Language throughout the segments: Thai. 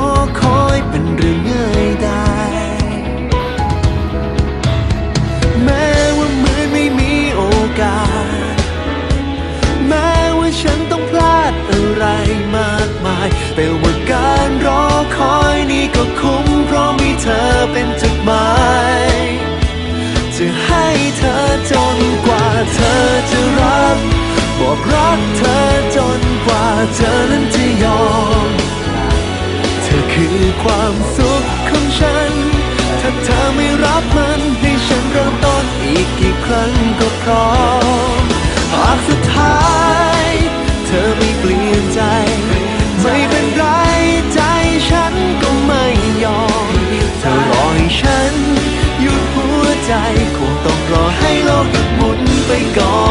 อ เป็นจุดหมาย จะให้เธอจนกว่าเธอจะรับ บอกรักเธอจนกว่าเธอนั้นจะยอม เธอคือความสุขของฉัน ถ้าเธอไม่รับมันให้ฉันเริ่มต้นอีกกี่ครั้งก็พร้อม ไ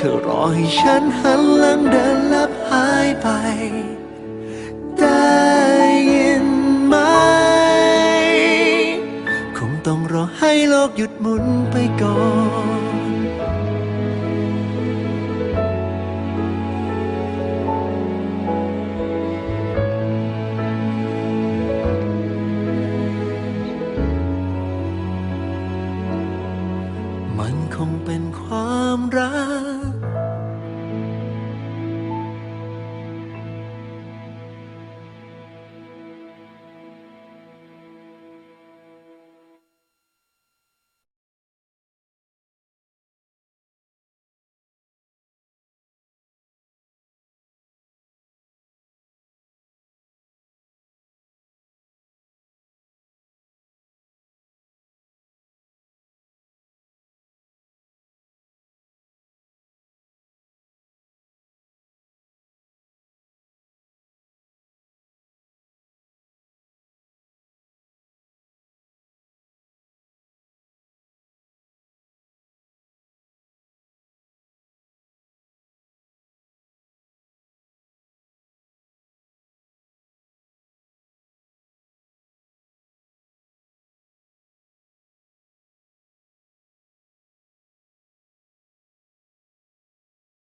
เธอรอให้ฉันหันหลังเดินลับหายไป ได้ยินไหม คงต้องรอให้โลกหยุดหมุนไปก่อนมันคงเป็นความรัก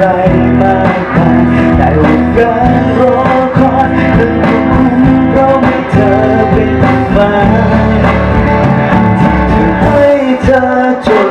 ไรมากมายแต่ว่าการรอคอยนั้นก็คุ้มเพราะมีเธอเป็นฟ้าที่จะให้เธอจน